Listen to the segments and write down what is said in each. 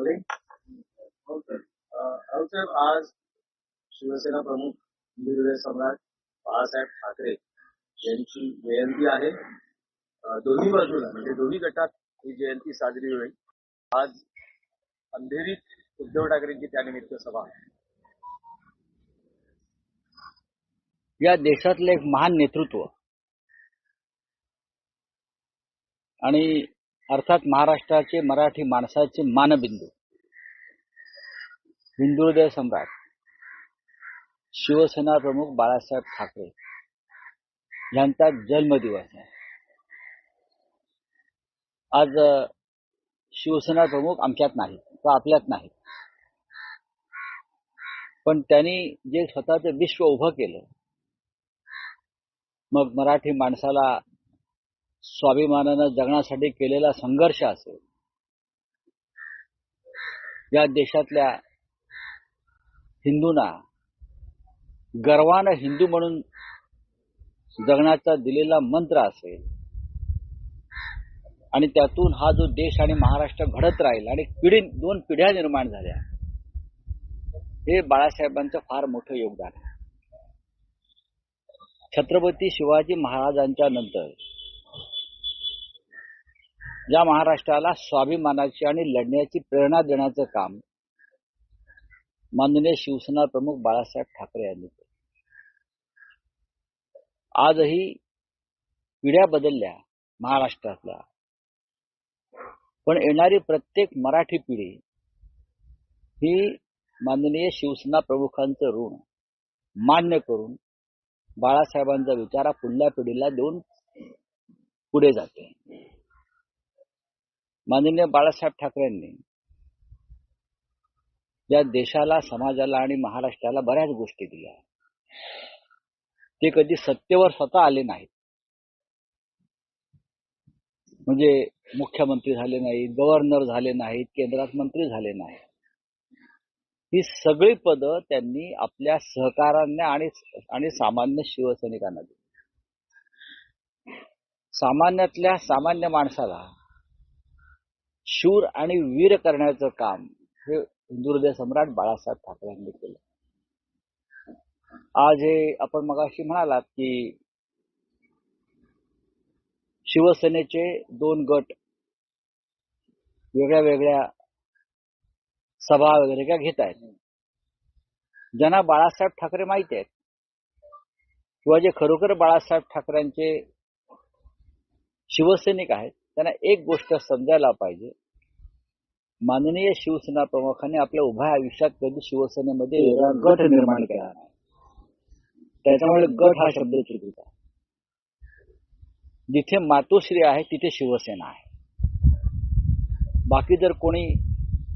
Sorry साहेब आज शिवसेना प्रमुख हिंदू सम्राट बाळासाहेब ठाकरे यांची जयंती आहे. दोन्ही बाजूला म्हणजे दोन्ही गटात ही जयंती साजरी होईल. आज अंधेरीत उद्धव ठाकरेंची त्यानिमित्त सभा. या देशातलं एक महान नेतृत्व. आणि अर्थात महाराष्ट्राचे मराठी माणसाचे मानबिंदू. हिंदुहृदय सम्राट शिवसेना प्रमुख बाळासाहेब ठाकरे यांचा जन्मदिवस आहे. आज शिवसेना प्रमुख आमच्यात नाहीत किंवा आपल्यात नाहीत पण त्यांनी जे स्वतःचं विश्व उभं केलं मग मराठी माणसाला स्वाभिमानानं जगण्यासाठी केलेला संघर्ष असेल या देशातल्या हिंदूंना गर्वानं हिंदू म्हणून जगण्याचा दिलेला मंत्र असेल. आणि त्यातून हा जो देश आणि महाराष्ट्र घडत राहील आणि पिढी दोन पिढ्या निर्माण झाल्या हे बाळासाहेबांचं फार मोठं योगदान आहे. छत्रपती शिवाजी महाराजांच्या नंतर या महाराष्ट्राला स्वाभिमानाची आणि लढण्याची प्रेरणा देण्याचं काम माननीय शिवसेना प्रमुख बाळासाहेब ठाकरे यांनी केलं. आजही पिढ्या बदलल्या महाराष्ट्रातल्या पण येणारी प्रत्येक मराठी पिढी ही माननीय शिवसेना प्रमुखांचं ऋण मान्य करून बाळासाहेबांचा विचारा पुढल्या पिढीला देऊन पुढे जाते. माननीय बाळासाहेब ठाकरेंनी या देशाला समाजाला आणि महाराष्ट्राला बऱ्याच गोष्टी दिल्या. ते कधी सत्तेवर स्वतः आले नाहीत. म्हणजे मुख्यमंत्री झाले नाहीत गव्हर्नर झाले नाहीत केंद्रात मंत्री झाले नाहीत. ही सगळी पदं त्यांनी आपल्या सहकारांना आणि आणि सामान्य शिवसैनिकांना दिली. सामान्यातल्या सामान्य माणसाला शूर आणि वीर करण्याचं काम हे हिंदुहृदय सम्राट बाळासाहेब ठाकरे यांनी केलं. आज हे आपण मगाशी म्हणालात की शिवसेनेचे दोन गट वेगळ्या वेगळ्या सभा वगैरे काय घेत आहेत. ज्यांना बाळासाहेब ठाकरे माहिती आहेत किंवा जे खरोखर बाळासाहेब ठाकरेंचे शिवसैनिक आहेत त्यांना एक गोष्ट समजायला पाहिजे. माननीय शिवसेना प्रमुखांनी आपल्या उभ्या आयुष्यात कधी शिवसेनेमध्ये वेगळा गट निर्माण केला नाही. त्याच्यामुळे गट हा शब्द चुकीचा जिथे मातोश्री आहे तिथे शिवसेना आहे. बाकी जर कोणी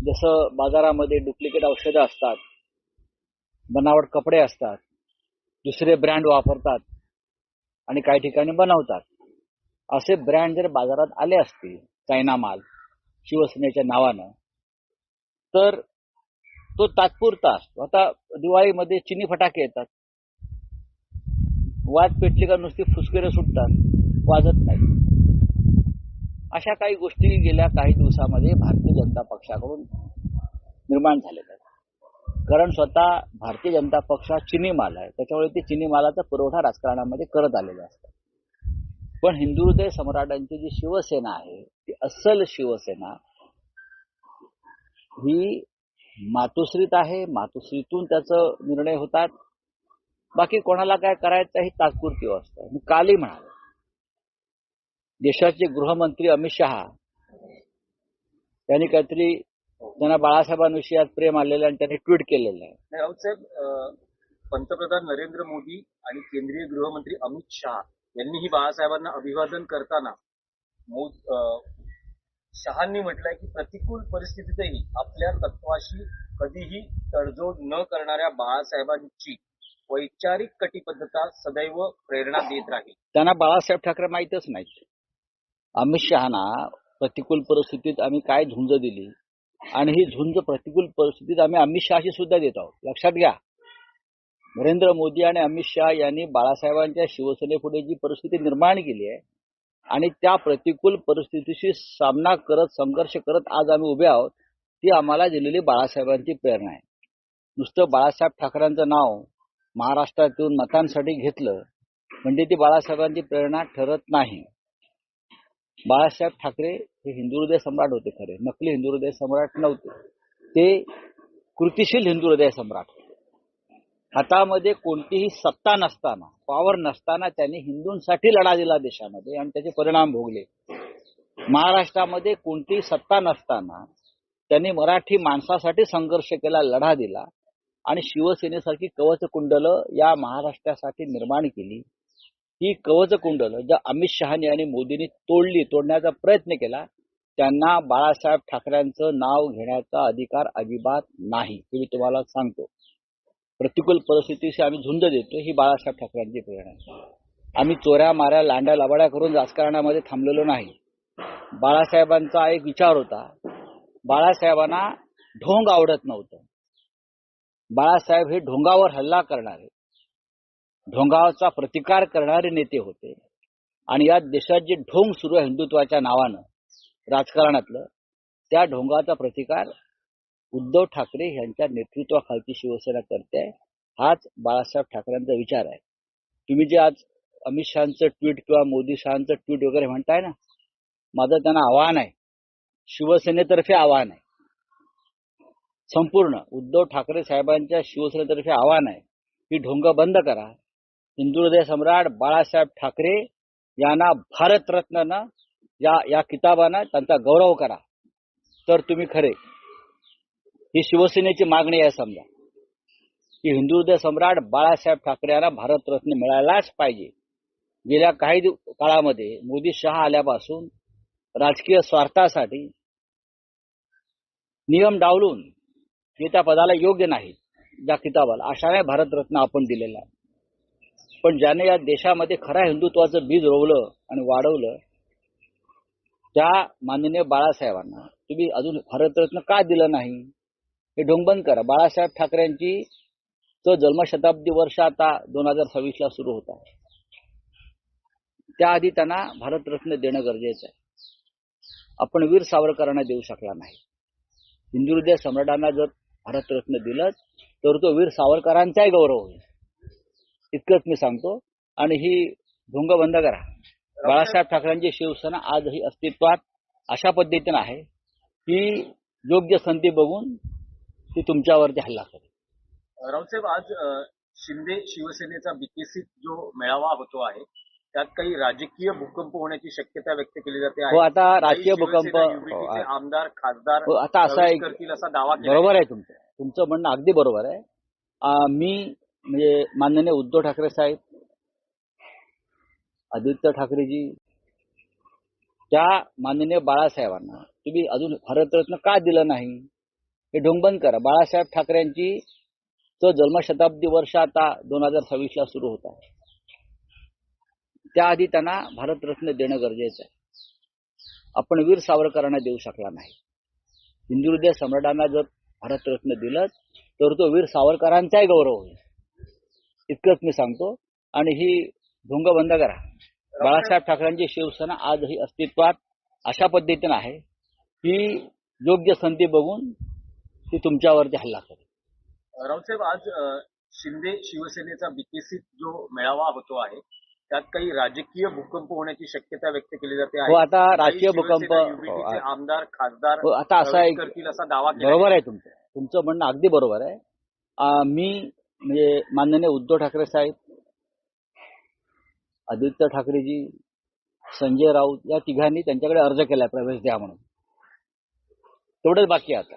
जसं बाजारामध्ये डुप्लिकेट औषधं असतात बनावट कपडे असतात दुसरे ब्रँड वापरतात आणि काही ठिकाणी बनवतात असे ब्रँड जर बाजारात आले असते चायना माल शिवसेनेच्या नावानं तर तो तात्पुरता असतो. आता दिवाळीमध्ये चिनी फटाके येतात. वाद पेटली का नुसती फुसकेरे सुटतात वाजत नाही. अशा काही गोष्टी गेल्या काही दिवसामध्ये भारतीय जनता पक्षाकडून निर्माण झालेल्या आहेत. कारण स्वतः भारतीय जनता पक्ष हा चिनी माल आहे. त्याच्यामुळे ते चिनी मालाचा पुरवठा राजकारणामध्ये करत आलेला असतात. पण हिंदू हृदय सम्राटांची जी शिवसेना आहे ती अस्सल शिवसेना ही मातोश्रीत आहे. मातोश्रीतून त्याचं निर्णय होतात. बाकी कोणाला काय करायचं ही तात्पुरती अवस्था मी कालही म्हणालो. देशाचे गृहमंत्री अमित शहा यांनी काहीतरी त्यांना बाळासाहेबांविषयी आज प्रेम आलेलं आणि त्यांनी ट्विट केलेलं आहे. राऊत साहेब पंतप्रधान नरेंद्र मोदी आणि केंद्रीय गृहमंत्री अमित शहा यांनीही बाळासाहेबांना अभिवादन करताना शहांनी म्हटलंय की प्रतिकूल परिस्थितीतही आपल्या तत्वाशी कधीही तडजोड न करणाऱ्या बाळासाहेबांची वैचारिक कटिबद्धता सदैव प्रेरणा देत राहील. त्यांना बाळासाहेब ठाकरे माहीतच नाहीत. अमित शहाना प्रतिकूल परिस्थितीत आम्ही काय झुंज दिली? आणि ही झुंज प्रतिकूल परिस्थितीत आम्ही अमित शहाशी सुद्धा देत आहोत. लक्षात घ्या. नरेंद्र मोदी आणि अमित शहा यांनी बाळासाहेबांच्या शिवसेनेपुढे जी परिस्थिती निर्माण केली आहे. आणि त्या प्रतिकूल परिस्थितीशी सामना करत संघर्ष करत आज आम्ही उभे आहोत ती आम्हाला दिलेली बाळासाहेबांची प्रेरणा आहे. नुसतं बाळासाहेब ठाकरेंचं नाव महाराष्ट्रात येऊन मतांसाठी घेतलं म्हणजे ती बाळासाहेबांची प्रेरणा ठरत नाही. बाळासाहेब ठाकरे हे हिंदू हृदय सम्राट होते खरे. नकली हिंदू हृदय सम्राट नव्हते. ते कृतिशील हिंदू हृदय सम्राट होते. हातामध्ये कोणतीही सत्ता नसताना पॉवर नसताना त्यांनी हिंदूंसाठी लढा दिला देशामध्ये आणि त्याचे परिणाम भोगले. महाराष्ट्रामध्ये कोणतीही सत्ता नसताना त्यांनी मराठी माणसासाठी संघर्ष केला लढा दिला आणि शिवसेनेसारखी कवच कुंडल या महाराष्ट्रासाठी निर्माण केली. ही कवच कुंडल ज्या अमित शहानी आणि मोदींनी तोडली तोडण्याचा प्रयत्न केला त्यांना बाळासाहेब ठाकरेंचं नाव घेण्याचा अधिकार अजिबात नाही. हे मी तुम्हाला सांगतो. प्रतिकूल परिस्थितीशी आम्ही झुंज देतो ही बाळासाहेब ठाकरेंची प्रेरणा आहे. आम्ही चोऱ्या माऱ्या लांड्या लबाड्या करून राजकारणामध्ये थांबलेलो नाही. बाळासाहेबांचा एक विचार होता. बाळासाहेबांना ढोंग आवडत नव्हतं. बाळासाहेब हे ढोंगावर हल्ला करणारे ढोंगाचा प्रतिकार करणारे नेते होते. आणि या देशात जे ढोंग सुरू आहे हिंदुत्वाच्या नावानं राजकारणातलं त्या ढोंगाचा प्रतिकार उद्धव ठाकरे यांच्या नेतृत्वाखालची शिवसेना करते हाच बाळासाहेब ठाकरेंचा विचार आहे. तुम्ही जे आज अमित शहाचं ट्विट किंवा मोदी शहाचं ट्विट वगैरे म्हणताय ना माझं त्यांना आव्हान आहे. शिवसेनेतर्फे आव्हान आहे. संपूर्ण उद्धव ठाकरे साहेबांच्या शिवसेनेतर्फे आव्हान आहे. ही ढोंग बंद करा. हिंदुहृदय सम्राट बाळासाहेब ठाकरे यांना भारतरत्नानं या या किताबानं त्यांचा गौरव करा. तर तुम्ही खरे. ही शिवसेनेची मागणी आहे समजा. की हिंदू सम्राट बाळासाहेब ठाकरे यांना भारतरत्न मिळायलाच पाहिजे. गेल्या काही काळामध्ये मोदी शहा आल्यापासून राजकीय स्वार्थासाठी नियम डावलून जे त्या पदाला योग्य नाही ज्या किताबाला. अशाने भारतरत्न आपण दिलेला आहे. पण ज्याने या देशामध्ये खऱ्या हिंदुत्वाचं बीज रोवलं आणि वाढवलं त्या माननीय बाळासाहेबांना तुम्ही अजून भारतरत्न का दिलं नाही? हे ढोंगबंद करा. बाळासाहेब ठाकरेंची तो जन्मशताब्दी वर्ष आता दोन हजार सव्वीसला सुरू होता त्याआधी त्यांना भारतरत्न देणं गरजेचं आहे. आपण वीर सावरकरांना देऊ शकला नाही. हिंदुहृदय सम्राटांना जर भारतरत्न दिलं तर तो वीर सावरकरांचाही गौरव होईल. इतकंच मी सांगतो. आणि ही ढोंग बंद करा. बाळासाहेब ठाकरेंची शिवसेना आजही अस्तित्वात अशा पद्धतीनं आहे. की योग्य संधी बघून ती तुमच्यावरती हल्ला करेल. राऊतसाहेब आज शिंदे शिवसेनेचा विकसित जो मेळावा होतो आहे त्यात काही राजकीय भूकंप होण्याची शक्यता व्यक्त केली जाते हो आता राजकीय भूकंप हो, आमदार खासदार हो, आता असं आहे असा दावा बरोबर आहे तुमचं. तुमचं म्हणणं अगदी बरोबर आहे. मी म्हणजे माननीय उद्धव ठाकरे साहेब आदित्य ठाकरेजी त्या माननीय बाळासाहेबांना तुम्ही अजून भारतरत्न का दिलं नाही? हे ढोंगबंद करा. बाळासाहेब ठाकरेंची तो जन्मशताब्दी वर्ष आता दोन हजार सव्वीस सुरू होत आहे. त्याआधी त्यांना भारतरत्न देणं गरजेचं आहे. आपण वीर सावरकरांना देऊ शकला नाही. हिंदुहृदय सम्राटांना जर भारतरत्न दिलं तर तो वीर सावरकरांचाही गौरव होईल. इतकंच मी सांगतो. आणि ही ढोंग बंद करा. बाळासाहेब ठाकरेंची शिवसेना आजही अस्तित्वात अशा पद्धतीनं आहे. की योग्य संधी बघून ती तुमच्यावरती हल्ला करेल. राऊतसाहेब आज शिंदे शिवसेनेचा विकसित जो मेळावा होतो आहे त्यात काही राजकीय भूकंप होण्याची शक्यता व्यक्त केली जाते हो आता राजकीय भूकंप हो, आमदार खासदार हो, आता असं करतील असा दावा केला बरोबर आहे तुमचं. तुमचं म्हणणं अगदी बरोबर आहे. मी म्हणजे माननीय उद्धव ठाकरे साहेब आदित्य ठाकरेजी संजय राऊत या तिघांनी त्यांच्याकडे अर्ज केलाय प्रवेश द्या म्हणून. तेवढंच बाकी आता.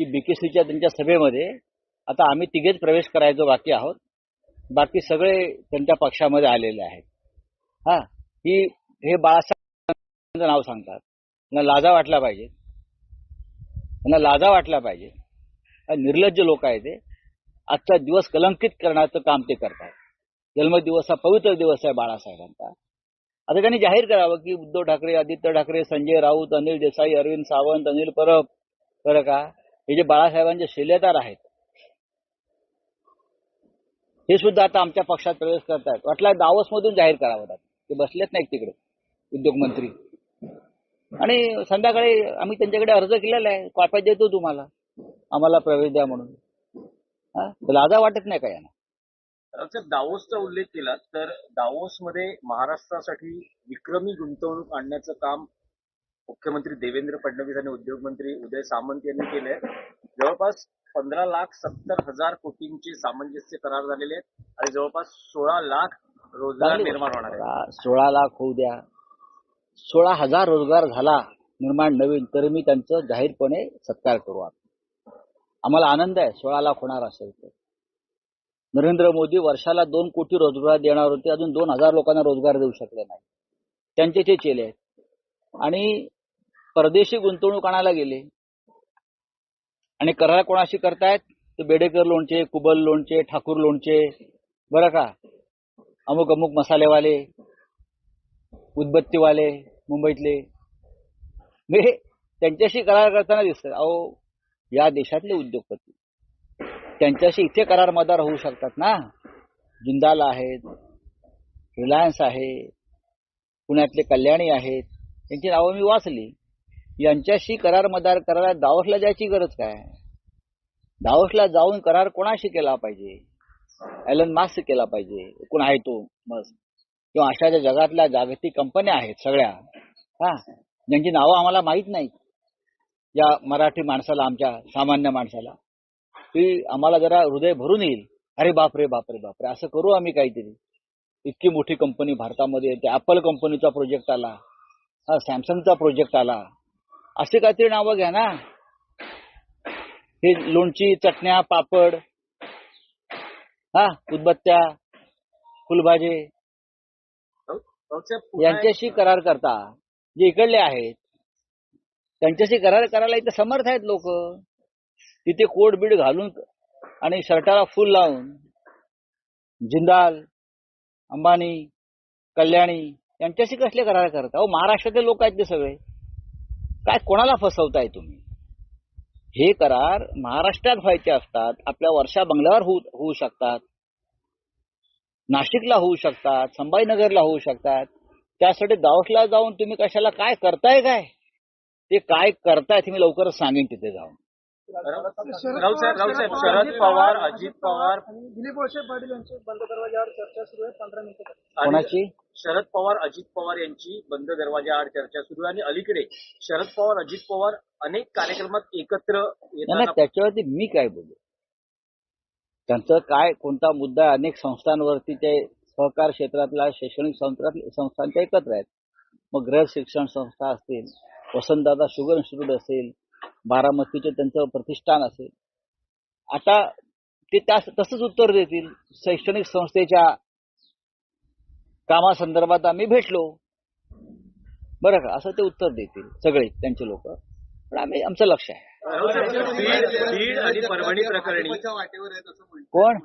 की बीकेसीच्या त्यांच्या सभेमध्ये आता आम्ही तिघेच प्रवेश करायचो बाकी आहोत. बाकी सगळे त्यांच्या पक्षामध्ये आलेले आहेत. हा ही हे बाळासाहेबांचं नाव सांगतात. त्यांना लाजा वाटला पाहिजे. त्यांना लाजा वाटला पाहिजे. निर्लज्ज लोक आहे ते. आजचा दिवस कलंकित करण्याचं काम ते करतात. जन्मदिवस हा पवित्र दिवस आहे बाळासाहेबांचा. आता त्यांनी जाहीर करावं की उद्धव ठाकरे आदित्य ठाकरे संजय राऊत अनिल देसाई अरविंद सावंत अनिल परब. बरं का? हे जे बाळासाहेबांचे शिलेदार आहेत हे सुद्धा आता आमच्या पक्षात प्रवेश करतायत. वाटलं दावोस मधून जाहीर करावं लागतं ते बसलेत नाही तिकडे उद्योगमंत्री आणि संध्याकाळी आम्ही त्यांच्याकडे अर्ज केलेला आहे कॉप्या देतो तुम्हाला. आम्हाला प्रवेश द्या म्हणून. हा? लाजा वाटत नाही का यांना? सर दावोसचा उल्लेख केला तर दावोसमध्ये महाराष्ट्रासाठी विक्रमी गुंतवणूक आणण्याचं काम मुख्यमंत्री देवेंद्र फडणवीस आणि उद्योगमंत्री उदय सामंत यांनी केलंय. जवळपास पंधरा लाख सत्तर हजार कोटींचे सामंजस्य करार झालेले आहेत आणि जवळपास सोळा लाख रोजगार निर्माण होणार गोष्ट. सोळा लाख होऊ द्या. सोळा हजार रोजगार झाला निर्माण नवीन तर मी त्यांचं जाहीरपणे सत्कार करू आम्हाला आनंद आहे सोळा लाख होणार असेल तर. नरेंद्र मोदी वर्षाला दोन कोटी रोजगार देणार होते अजून दोन हजार लोकांना रोजगार देऊ शकले नाही. त्यांचे ते चेले आहेत. आणि परदेशी गुंतवणूक आणायला गेले. आणि करार कोणाशी करतायत? तर बेडेकर लोणचे कुबल लोणचे ठाकूर लोणचे बरं का? अमुक अमुक मसालेवाले उदबत्तीवाले मुंबईतले. म्हणजे त्यांच्याशी करार करताना दिसतात अहो या देशातले उद्योगपती. त्यांच्याशी इथे करार मदार होऊ शकतात ना? जिंदाल आहेत रिलायन्स आहे पुण्यातले कल्याणी आहेत. त्यांची नावं मी वाचली. यांच्याशी करार मदार करायला दावसला जायची गरज काय? दावसला जाऊन करार कोणाशी केला पाहिजे? एलन मास्क केला पाहिजे. कोण आहे तो? मस्क किंवा अशा ज्या जगातल्या जागतिक कंपन्या आहेत सगळ्या. हा? ज्यांची नावं आम्हाला माहीत नाही या मराठी माणसाला आमच्या सामान्य माणसाला. ती आम्हाला जरा हृदय भरून येईल. अरे बापरे बापरे बापरे. असं करू आम्ही काहीतरी. इतकी मोठी कंपनी भारतामध्ये येते ॲपल कंपनीचा प्रोजेक्ट आला. हा सॅमसंगचा प्रोजेक्ट आला. असे काहीतरी नावं घ्या ना. हे लोणची चटण्या पापड हा उदबत्त्या फुलभाजे यांच्याशी करार करता. जे इकडले आहेत त्यांच्याशी करार करायला इथे समर्थ आहेत लोक. तिथे कोट बीड घालून आणि शर्टाला फुल लावून जिंदाल अंबानी कल्याणी यांच्याशी कसले करार करता? अहो महाराष्ट्रातले लोक आहेत ते सगळे. काय कोणाला फसवताय तुम्ही? हे करार महाराष्ट्रात व्हायचे असतात आपल्या वर्षा बंगल्यावर होऊ होऊ शकतात. नाशिकला होऊ शकतात संभाजीनगरला होऊ शकतात. त्यासाठी दावसला जाऊन तुम्ही कशाला काय करताय काय? ते काय करताय ते मी लवकरच सांगेन तिथे जाऊन. रावसाहेब शरद पवार अजित पवार. आणि दिलीप वळसे पाटील यांची बंद दरवाजावर चर्चा सुरू आहे. पंधरा मिनिटं आणि कोणाची? शरद पवार अजित पवार यांची बंद दरवाजाआड चर्चा सुरू आहे. आणि अलीकडे शरद पवार अजित पवार अनेक कार्यक्रमात एकत्र त्याच्यावरती मी काय बोलू? त्यांचं काय कोणता मुद्दा? अनेक संस्थांवरती ते सहकार क्षेत्रातल्या शैक्षणिक संस्थांच्या एकत्र आहेत. मग गृह शिक्षण संस्था असतील वसंतदादा शुगर इन्स्टिट्यूट असेल बारामतीचे त्यांचं प्रतिष्ठान असेल. आता ते त्या तसंच उत्तर देतील. शैक्षणिक संस्थेच्या कामासंदर्भात आम्ही भेटलो. बरं का? असं ते उत्तर देतील सगळे त्यांचे लोक. पण आम्ही आमचं लक्ष आहे. परभणी प्रकरणी. कोण.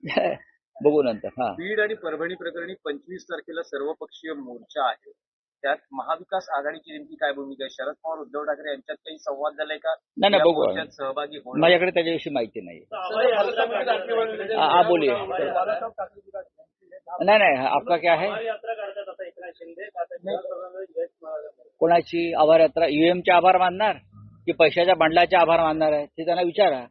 बघू नंतर हा. बीड आणि परभणी प्रकरणी पंचवीस तारखेला सर्वपक्षीय मोर्चा आहे. त्यात महाविकास आघाडीची नेमकी काय भूमिका आहे? शरद पवार उद्धव ठाकरे यांच्यात काही संवाद झालाय का? नाही नाही बघू. सहभागी होणार माझ्याकडे त्याच्याविषयी माहिती नाही. हा हा, बोलिये. आहे. नाही नाही आपका क्या है आता कोणाची आभार यात्रा? ईव्हीएमचे आभार मानणार की पैशाच्या बंडलाचे आभार मानणार आहे? ते त्यांना विचारा.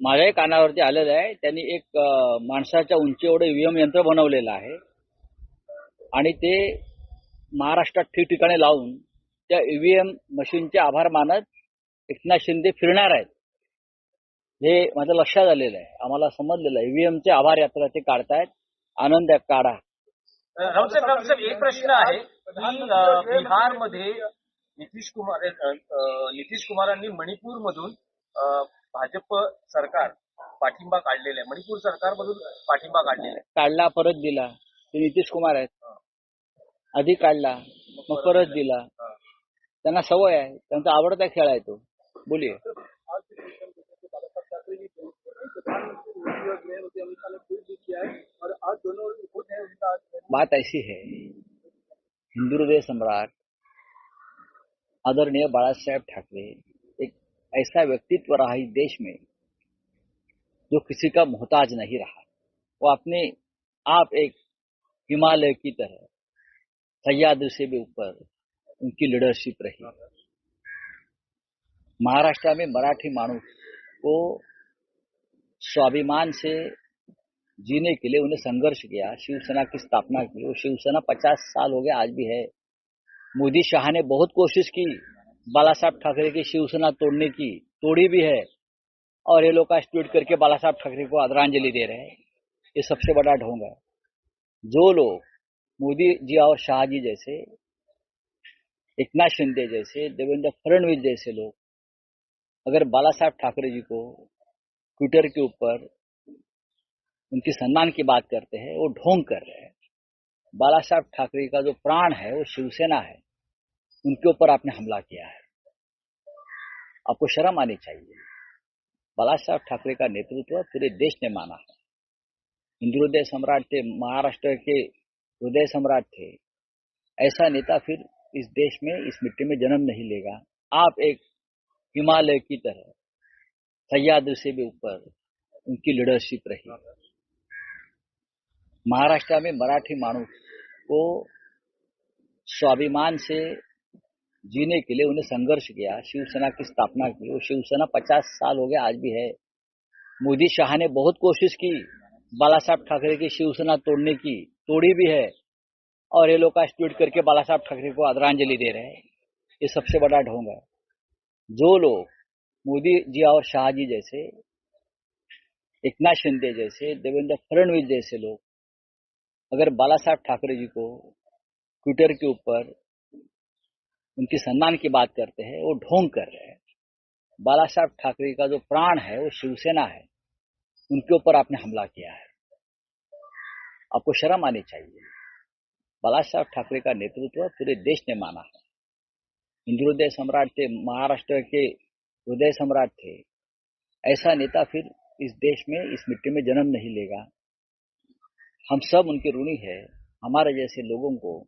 माझ्याही कानावरती आलेलं आहे. त्यांनी एक माणसाच्या उंची एवढं ईव्हीएम यंत्र बनवलेलं आहे. आणि ते महाराष्ट्रात ठिकठिकाणी लावून त्या ईव्हीएम मशीनचे आभार मानत एकनाथ शिंदे फिरणार आहेत. हे माझं लक्षात आलेलं आहे. आम्हाला समजलेलं आहे. ईव्हीएमचे आभार यात्रा ते काढतायत. आनंद काढा. एक प्रश्न आहे. की बिहारमध्ये नितीश कुमार नितीश कुमारांनी मणिपूर मधून भाजप सरकार पाठिंबा काढलेला आहे. मणिपूर सरकारमधून पाठिंबा काढलेला आहे. काढला परत दिला. ते नितीश कुमार आहेत. आधी काढला मग परत दिला. त्यांना सवय आहे. त्यांचा आवडता खेळ आहे तो. बोलिये. बात ऐसी है हिंदू हृदय सम्राट आदरणीय बाळासाहेब ठाकरे एक ऐसा व्यक्तित्व रहा इस देश में जो किसी का मोहताज नहीं रहा. वो अपने आप एक हिमालय की तरह सह्याद्री से भी ऊपर उनकी लीडरशिप रही। महाराष्ट्र में मराठी मानव को स्वाभिमान से जीने के लिए उन्हें संघर्ष किया, शिवसेना की स्थापना की। वो शिवसेना पचास साल हो गया आज भी है। मोदी शाह ने बहुत कोशिश की बाला साहब ठाकरे की शिवसेना तोड़ने की, तोड़ी भी है। और ये लोग ट्वीट करके बाला साहब ठाकरे को आदरांजलि दे रहे हैं। ये सबसे बड़ा ढोंग है। जो लोग मोदी जी और शाह जी जैसे, एकनाथ शिंदे जैसे, देवेंद्र फडणवीस जैसे लोग, अगर बाला साहब ठाकरे जी को ट्विटर के ऊपर उनकी सम्मान की बात करते हैं, वो ढोंग कर रहे हैं। बाला साहब ठाकरे का जो प्राण है, वो शिवसेना है, उनके ऊपर आपने हमला किया है। आपको शर्म आनी चाहिए। बाला साहब ठाकरे का नेतृत्व पूरे देश ने माना है। हिंदू हृदय सम्राट थे महाराष्ट्र के हृदय सम्राट थे। ऐसा नेता फिर इस देश में, इस मिट्टी में जन्म नहीं लेगा। आप एक हिमालय की तरह सह्याद्री से भी ऊपर, उनकी लीडरशिप रही। महाराष्ट्र में मराठी मानव को स्वाभिमान से जीने के लिए उन्हें संघर्ष किया, शिवसेना की स्थापना की। वो शिवसेना पचास साल हो गया, आज भी है। मोदी शाह ने बहुत कोशिश की। बाला साहब ठाकरे की शिवसेना तोड़ने की तोड़ी भी है और ये लोग आज ट्वीट करके बाला साहब ठाकरे को आदरांजलि दे रहे हैं। ये सबसे बड़ा ढोंग है। जो लोग मोदी जी और शाह जी जैसे, एकनाथ शिंदे जैसे, देवेंद्र फडणवीस जैसे लोग, अगर बाला साहब ठाकरे जी को ट्विटर के ऊपर उनकी सम्मान की बात करते हैं, वो ढोंग कर रहे हैं। बाला साहब ठाकरे का जो प्राण है, वो शिवसेना है। उनके ऊपर आपने हमला किया है। आपको शर्म आनी चाहिए। बाला साहब ठाकरे का नेतृत्व पूरे देश ने माना है। हिंदू हृदय सम्राट थे, महाराष्ट्र के हृदय सम्राट थे। ऐसा नेता फिर इस देश में, इस मिट्टी में जन्म नहीं लेगा। हम सब उनके ऋणी है। हमारे जैसे लोगों को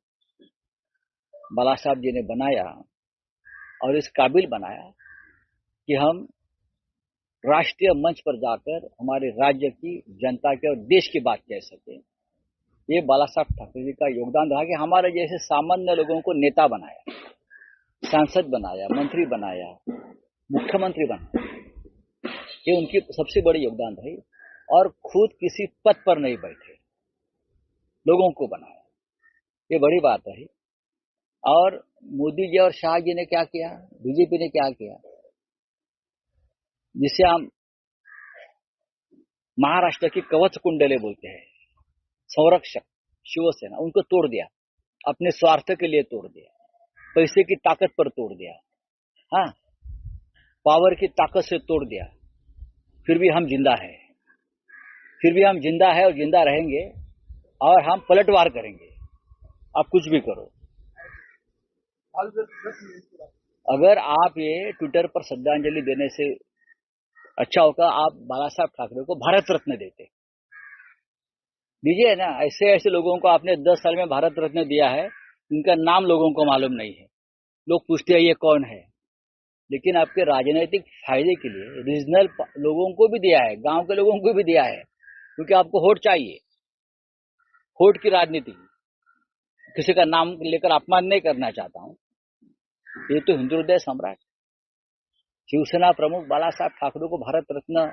बाला साहब जी ने बनाया और इस काबिल बनाया कि हम राष्ट्रीय मंच पर जाकर हमारे राज्य की, जनता के और देश की बात कह सके। ये बाला साहब ठाकरे जी का योगदान रहा कि हमारे जैसे सामान्य लोगों को नेता बनाया, सांसद बनाया, मंत्री बनाया, मुख्यमंत्री बनाया, ये उनकी सबसे बड़ी योगदान रही और खुद किसी पद पर नहीं बैठे, लोगों को बनाया। ये बड़ी बात रही। और मोदी जी और शाह जी ने क्या किया? बीजेपी ने क्या किया? जिसे हम महाराष्ट्र की कवच कुंडले बोलते हैं। संरक्षक, शिवसेना, उनको तोड़ दिया। अपने स्वार्थ के लिए तोड़ दिया। पैसे की ताकत पर तोड़ दिया। हाँ पावर की ताकत से तोड़ दिया। फिर भी हम ज़िंदा है। फिर भी हम ज़िंदा है और ज़िंदा रहेंगे और हम पलटवार करेंगे। आप कुछ भी करो। अगर आप ये ट्विटर पर श्रद्धांजलि देने से अच्छा होगा, आप बाला साहब ठाकरे को भारत रत्न देते। दीजिए ना, ऐसे ऐसे लोगों को आपने दस साल में भारत रत्न दिया है, इनका नाम लोगों को मालूम नहीं है। लोग पूछते हैं, ये कौन है? लेकिन आपके राजनीतिक फ़ायदे के लिए रीजनल लोगों को भी दिया है, गाँव के लोगों को भी दिया है, क्योंकि आपको वोट चाहिए। वोट की राजनीति। किसी का नाम लेकर अपमान नहीं करना चाहता हूँ। ये तो हिंदू हृदय सम्राट। शिवसेना प्रमुख बाला साहब ठाकरे को भारत रत्न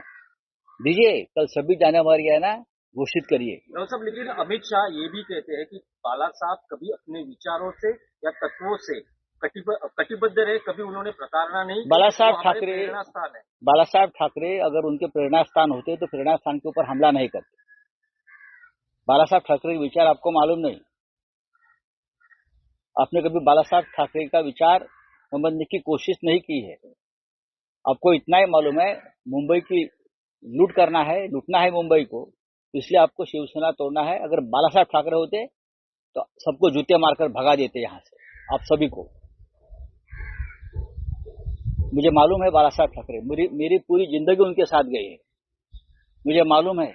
दीजिए। कल सभी जाने जनवरी है ना? घोषित करिए। साहब लेकिन अमित शाह ये भी कहते हैं कि बाला साहब कभी अपने विचारों से या तत्वों से कटिबद्ध रहे कभी उन्होंने प्रताड़ना नहीं बाला साहब ठाकरे- बाला साहब ठाकरे अगर उनके प्रेरणा स्थान होते तो प्रेरणा स्थान के ऊपर हमला नहीं करते। बाला साहब ठाकरे के विचार आपको मालूम नहीं। आपने कभी बाला साहब ठाकरे का विचार समझने की कोशिश नहीं की है? आपको इतना ही मालूम है मुंबई की लूट करना है लूटना है मुंबई को। इसलिए आपको शिवसेना तोड़ना है। अगर बाला साहब ठाकरे होते तो सबको जूते मारकर भगा देते यहाँ से, आप सभी को। मुझे मालूम है बाला साहब ठाकरे, मेरी मेरी पूरी ज़िंदगी उनके साथ गई है। मुझे मालूम है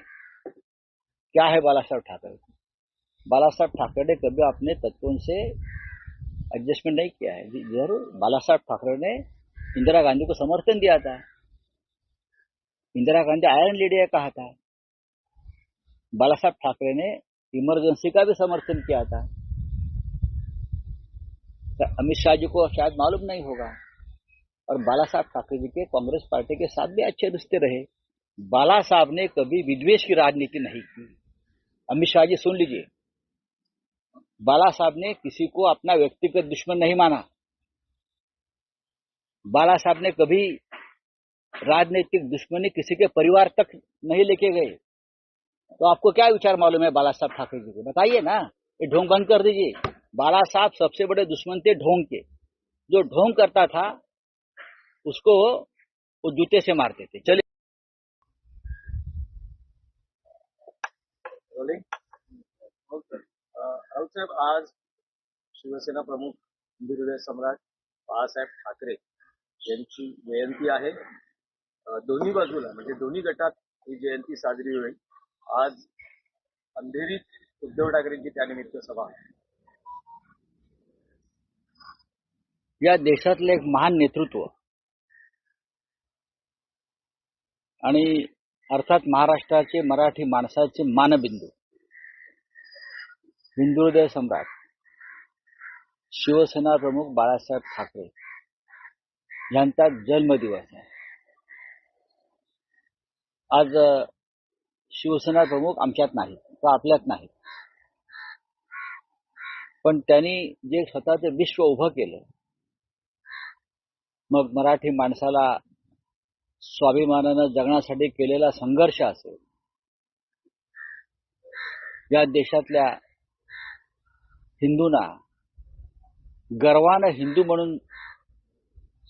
क्या है बाला साहब ठाकरे। बाला साहब ठाकरे ने कभी अपने तत्वों से एडजस्टमेंट नहीं किया है। ज़रूर बाला साहब ठाकरे ने इंदिरा गांधी को समर्थन दिया था। इंदिरा गांधी आयरन लेडी कहा था। बाला ठाकरे ने इमरजेंसी का भी समर्थन किया था। तो अमित शाह जी को शायद मालूम नहीं होगा। और बाला साहब ठाकरे जी के कांग्रेस पार्टी के साथ भी अच्छे रिश्ते रहे। बाला साहब ने कभी विद्वेश की राजनीति नहीं की। अमित शाह जी, सुन लीजिए। बाला साहब ने किसी को अपना व्यक्तिगत दुश्मन नहीं माना। बाला साहब ने कभी राजनीतिक दुश्मनी किसी के परिवार तक नहीं लेके गए। तो आपको क्या विचार मालूम है बाला साहब ठाकरे जी के? बताइए ना। ये ढोंग बंद कर दीजिए। बाला साहब सबसे बड़े दुश्मन थे ढोंग के। जो ढोंग करता था, उसको वो जूते से मारते थे। चलिए। साहेब, आज शिवसेना प्रमुख हिंदू हृदय सम्राट बाळासाहेब ठाकरे यांची जयंती आहे। दोन्ही बाजूला, म्हणजे दोन्ही गटात ही जयंती साजरी होईल. आज अंधेरीत उद्धव ठाकरेंची त्यानिमित्त सभा. या देशातलं एक महान नेतृत्व. आणि अर्थात महाराष्ट्राचे मराठी माणसाचे मानबिंदू. हिंदुहृदय सम्राट शिवसेना प्रमुख बाळासाहेब ठाकरे यांचा जन्मदिवस. आहे आज शिवसेना प्रमुख आमच्यात नाहीत किंवा आपल्यात नाहीत. पण त्यांनी जे स्वतःचं विश्व उभं केलं मग मराठी माणसाला स्वाभिमानानं जगण्यासाठी केलेला संघर्ष असेल या देशातल्या हिंदूंना गर्वानं हिंदू म्हणून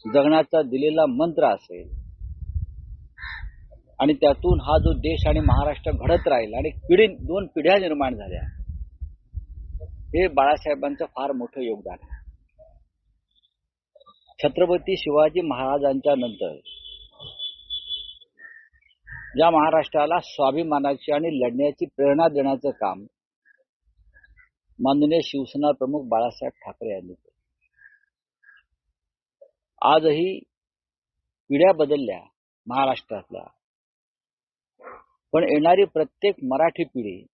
जगण्याचा दिलेला मंत्र असेल आणि त्यातून हा जो देश आणि महाराष्ट्र घडत राहील आणि पिढी दोन पिढ्या निर्माण झाल्या. हे बाळासाहेबांचं फार मोठं योगदान आहे. छत्रपती शिवाजी महाराजांच्या नंतर या महाराष्ट्राला स्वाभिमानाची आणि लढण्याची प्रेरणा देण्याचं काम माननीय शिवसेना प्रमुख बाळासाहेब ठाकरे यांनी केलं. आजही पिढ्या बदलल्या महाराष्ट्रातल्या पण येणारी प्रत्येक मराठी पिढी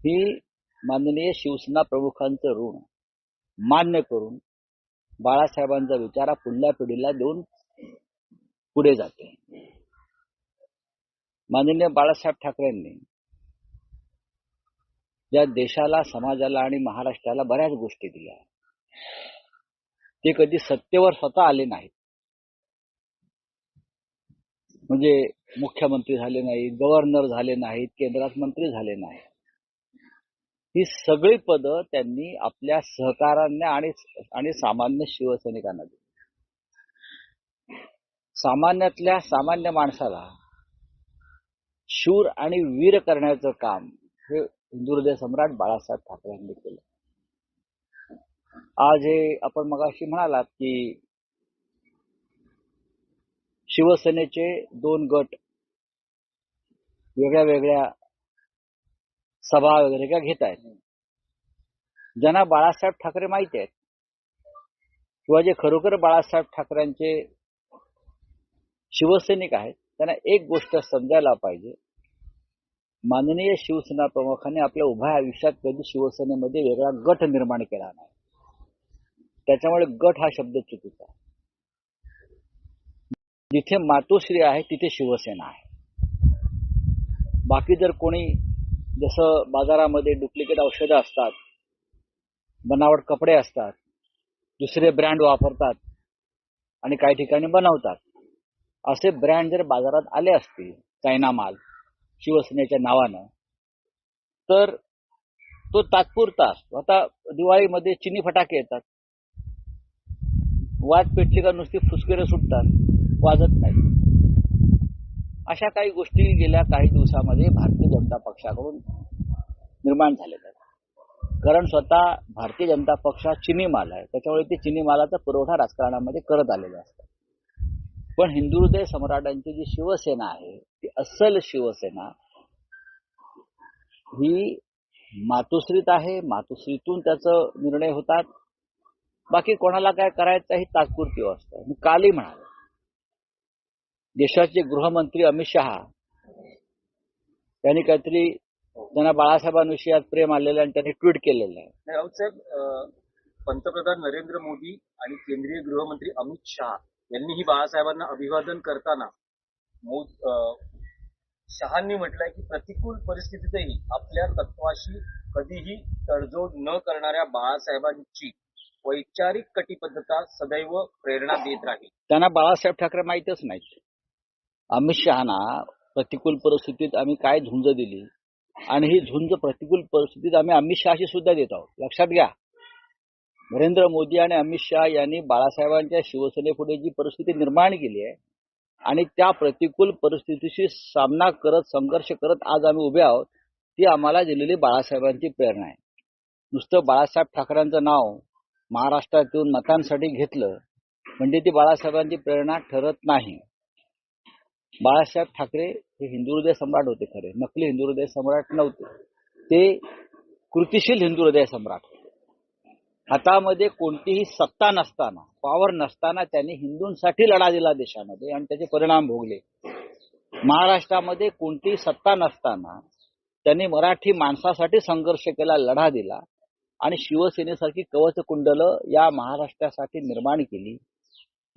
ही माननीय शिवसेना प्रमुखांचं ऋण मान्य करून बाळासाहेबांचा विचार पुढल्या पिढीला देऊन पुढे जाते. माननीय बाळासाहेब ठाकरेंनी या देशाला समाजाला आणि महाराष्ट्राला बऱ्याच गोष्टी दिल्या. ते कधी सत्तेवर स्वतः आले नाहीत. म्हणजे मुख्यमंत्री झाले नाहीत गव्हर्नर झाले नाहीत केंद्रात मंत्री झाले नाहीत. ही सगळी पदं त्यांनी आपल्या सहकारांना आणि आणि सामान्य शिवसैनिकांना दिली. सामान्यातल्या सामान्य माणसाला शूर आणि वीर करण्याचं काम हे हिंदू सम्राट बाळासाहेब ठाकरे यांनी केलं. आज हे आपण मगाशी म्हणालात की शिवसेनेचे दोन गट वेगळ्या वेगळ्या सभा वगैरे का घेत आहेत. ज्यांना बाळासाहेब ठाकरे माहिती आहेत किंवा जे खरोखर बाळासाहेब ठाकरेंचे शिवसैनिक आहेत त्यांना एक गोष्ट समजायला पाहिजे. माननीय शिवसेना प्रमुखांनी आपल्या उभ्या आयुष्यात कधी शिवसेनेमध्ये वेगळा गट निर्माण केला नाही. त्याच्यामुळे गट हा शब्द चुकीचा आहे. जिथे मातोश्री आहे तिथे शिवसेना आहे. बाकी जर कोणी जसं बाजारामध्ये डुप्लिकेट औषधं असतात बनावट कपडे असतात दुसरे ब्रँड वापरतात आणि काही ठिकाणी बनवतात असे ब्रँड जर बाजारात आले असतील चायना माल शिवसेनेच्या नावानं तर तो तात्पुरता असतो. आता दिवाळीमध्ये चिनी फटाके येतात. वाद पेटली का नुसती फुसकेरं सुटतात. वाजत नाही. अशा काही गोष्टी गेल्या काही दिवसामध्ये भारतीय जनता पक्षाकडून निर्माण झालेल्या आहेत. कारण स्वतः भारतीय जनता पक्ष हा चिनी माल आहे. त्याच्यामुळे ते चिनी मालाचा पुरवठा राजकारणामध्ये करत आलेले असतात. पण हिंदू हृदय सम्राटांची जी शिवसेना आहे ती अस्सल शिवसेना ही मातोश्रीत आहे. मातोश्रीतून त्याचं निर्णय होतात. बाकी कोणाला काय करायचं ही तात्पुरती अवस्था मी कालही म्हणाले. देशाचे गृहमंत्री अमित शहा. यांनी काहीतरी त्यांना बाळासाहेबांविषयी आज प्रेम आलेलं आहे आणि त्यांनी ट्विट केलेलं आहे. साहेब पंतप्रधान नरेंद्र मोदी आणि केंद्रीय गृहमंत्री अमित शहा यांनीही बाळासाहेबांना अभिवादन करताना शहांनी म्हटलंय की प्रतिकूल परिस्थितीतही आपल्या तत्वाशी कधीही तडजोड न करणाऱ्या बाळासाहेबांची वैचारिक कटिबद्धता सदैव प्रेरणा देत राहील. त्यांना बाळासाहेब ठाकरे माहीतच नाहीत. अमित शहाना प्रतिकूल परिस्थितीत आम्ही काय झुंज दिली? आणि ही झुंज प्रतिकूल परिस्थितीत आम्ही अमित शहाशी सुद्धा देत आहोत. लक्षात घ्या. नरेंद्र मोदी आणि अमित शहा यांनी बाळासाहेबांच्या शिवसेनेपुढे जी परिस्थिती निर्माण केली आहे आणि त्या प्रतिकूल परिस्थितीशी सामना करत संघर्ष करत आज आम्ही उभे आहोत ती आम्हाला दिलेली बाळासाहेबांची प्रेरणा आहे. नुसतं बाळासाहेब ठाकरेंचं नाव महाराष्ट्रात येऊन मतांसाठी घेतलं म्हणजे ती बाळासाहेबांची प्रेरणा ठरत नाही. बाळासाहेब ठाकरे हे हिंदू हृदय सम्राट होते खरे. नकली हिंदू हृदय सम्राट नव्हते. ते कृतिशील हिंदू हृदय सम्राट. हातामध्ये कोणतीही सत्ता नसताना पॉवर नसताना त्यांनी हिंदूंसाठी लढा दिला देशामध्ये आणि त्याचे परिणाम भोगले. महाराष्ट्रामध्ये कोणतीही सत्ता नसताना त्यांनी मराठी माणसासाठी संघर्ष केला लढा दिला आणि शिवसेनेसारखी कवच कुंडल या महाराष्ट्रासाठी निर्माण केली.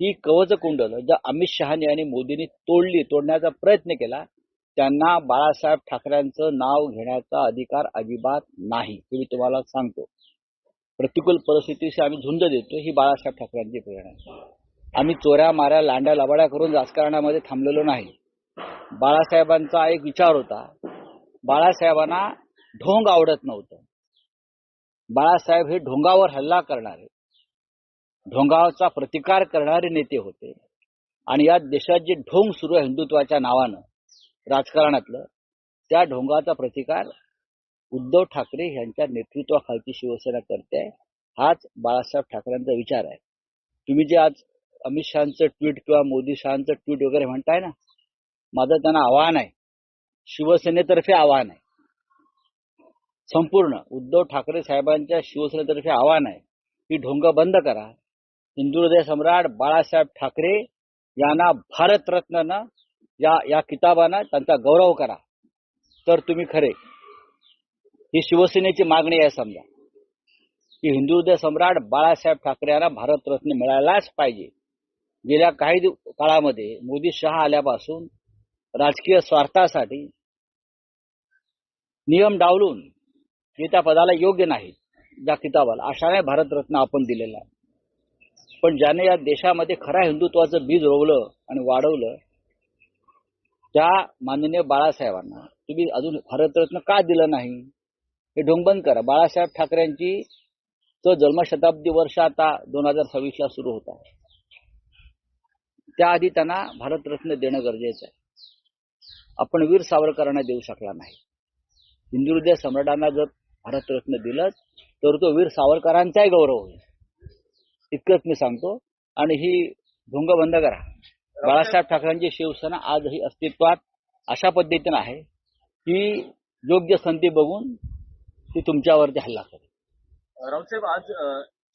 ही कवच कुंडल ज्या अमित शहानी आणि मोदींनी तोडली तोडण्याचा प्रयत्न केला त्यांना बाळासाहेब ठाकरेंचं नाव घेण्याचा अधिकार अजिबात नाही हे मी तुम्हाला सांगतो. प्रतिकूल परिस्थितीशी आम्ही झुंज देतो ही बाळासाहेब ठाकरेंची प्रेरणा आहे. आम्ही चोऱ्या माऱ्या लांड्या लबाड्या करून राजकारणामध्ये थांबलेलो नाही. बाळासाहेबांचा एक विचार होता बाळासाहेबांना ढोंग आवडत नव्हतं. बाळासाहेब हे ढोंगावर हल्ला करणारे. ढोंगावचा प्रतिकार करणारे नेते होते. आणि या देशात जे ढोंग सुरू आहे हिंदुत्वाच्या नावानं राजकारणातलं त्या ढोंगाचा प्रतिकार उद्धव ठाकरे यांच्या नेतृत्वाखालची शिवसेना करते हाच बाळासाहेब ठाकरेंचा विचार आहे. तुम्ही जे आज अमित शहाचं ट्विट किंवा मोदी शहाचं ट्विट वगैरे म्हणताय ना माझं त्यांना आव्हान आहे. शिवसेनेतर्फे आव्हान आहे. संपूर्ण उद्धव ठाकरे साहेबांच्या शिवसेनेतर्फे आव्हान आहे ही ढोंग बंद करा हिंदुहृदय सम्राट बाळासाहेब ठाकरे यांना भारतरत्नानं या या किताबानं त्यांचा गौरव करा. तर तुम्ही खरे. ही शिवसेनेची मागणी आहे समजा. की हिंदुहृदय सम्राट बाळासाहेब ठाकरे यांना भारतरत्न मिळायलाच पाहिजे. गेल्या काही काळामध्ये मोदी शहा आल्यापासून राजकीय स्वार्थासाठी नियम डावलून जे त्या पदाला योग्य नाही ज्या किताबाला. अशाने भारतरत्न आपण दिलेला आहे. पण ज्याने या देशामध्ये खऱ्या हिंदुत्वाचं बीज रोवलं आणि वाढवलं त्या माननीय बाळासाहेबांना तुम्ही अजून भारतरत्न का दिलं नाही? हे ढोंगबंद करा. बाळासाहेब ठाकरेंची तो जन्मशताब्दी वर्ष आता दोन हजार सव्वीस ला सुरू होता त्याआधी त्यांना भारतरत्न देणं गरजेचं आहे. आपण वीर सावरकरांना देऊ शकला नाही. हिंदुहृदय सम्राटांना जर भारतरत्न दिलं तर तो वीर सावरकरांचाही गौरव होईल. इतकंच मी सांगतो. आणि ही ढोंग बंद करा. बाळासाहेब ठाकरेंची शिवसेना आजही अस्तित्वात अशा पद्धतीनं आहे की योग्य संधी बघून ती तुमच्यावरती हल्ला करेल. राऊतसाहेब आज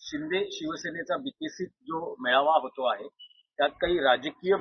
शिंदे शिवसेनेचा विकसित जो मेळावा होतो आहे त्यात काही राजकीय